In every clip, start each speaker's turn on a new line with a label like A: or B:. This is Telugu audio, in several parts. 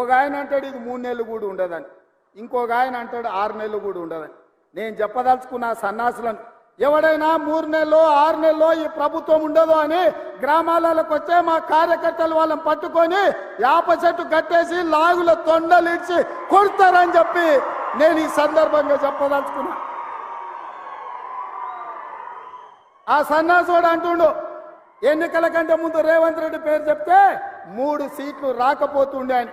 A: ఒక ఆయన అంటాడు ఇది మూడు నెలలు కూడా ఉండదని. ఇంకొక ఆయన అంటాడు ఆరు నెలలు కూడా ఉండదని. నేను చెప్పదలుచుకున్న సన్నాసులను ఎవడైనా మూడు నెలలో ఆరు నెలలో ఈ ప్రభుత్వం ఉండదు అని గ్రామాలకు వచ్చే మా కార్యకర్తలు వాళ్ళని పట్టుకొని యాప చెట్టు కట్టేసి లాగుల తొండలు ఇచ్చి కొడతారని చెప్పి నేను ఈ సందర్భంగా చెప్పదలుచుకున్నా. ఆ సన్నాసుడు అంటుండు ఎన్నికల కంటే ముందు రేవంత్ రెడ్డి పేరు చెప్తే మూడు సీట్లు రాకపోతుండే అని.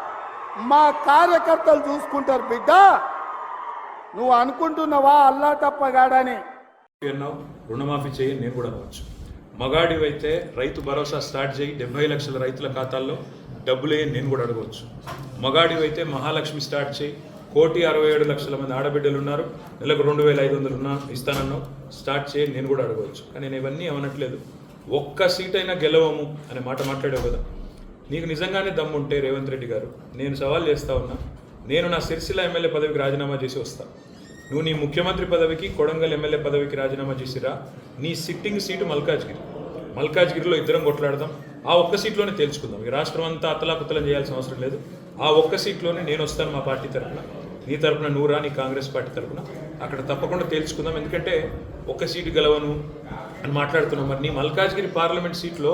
A: మా కార్యకర్తలు చూసుకుంటారు బిడ్డ. నువ్వు అనుకుంటున్నావా అల్లా తప్పగాడని
B: రుణమాఫీ చేయి నేను కూడా అనవచ్చు మగాడివైతే రైతు భరోసా స్టార్ట్ చేయి డెబ్బై లక్షల రైతుల ఖాతాల్లో డబ్బులు వేయని నేను కూడా అడగవచ్చు. మగాడివైతే మహాలక్ష్మి స్టార్ట్ చేయి కోటి అరవై ఏడు లక్షల మంది ఆడబిడ్డలు ఉన్నారు నెలకు రెండు వేల ఐదు వందలు ఉన్నా ఇస్తానన్నావు స్టార్ట్ చేయి నేను కూడా అడగవచ్చు. కానీ నేను ఇవన్నీ ఏమనట్లేదు. ఒక్క సీట్ అయినా గెలవము అనే మాట మాట్లాడావు కదా. నీకు నిజంగానే దమ్ముంటే రేవంత్ రెడ్డి గారు నేను సవాల్ చేస్తా ఉన్నా నేను నా సిరిసిల్ల ఎమ్మెల్యే పదవికి రాజీనామా చేసి వస్తా. నువ్వు నీ ముఖ్యమంత్రి పదవికి కొడంగల్ ఎమ్మెల్యే పదవికి రాజీనామా చేసిరా? నీ సిట్టింగ్ సీటు మల్కాజ్గిరి. మల్కాజ్గిరిలో ఇద్దరం కొట్లాడదాం. ఆ ఒక్క సీట్లోనే తేల్చుకుందాం. ఈ రాష్ట్రం అంతా అతలాకుతలం చేయాల్సిన అవసరం లేదు. ఆ ఒక్క సీట్లోనే నేను వస్తాను మా పార్టీ తరఫున నీ తరపున నూరా నీ కాంగ్రెస్ పార్టీ తరఫున అక్కడ తప్పకుండా తేల్చుకుందాం. ఎందుకంటే ఒక్క సీటు గెలవను అని మాట్లాడుతున్నాం. మరి నీ మల్కాజ్గిరి పార్లమెంట్ సీట్లో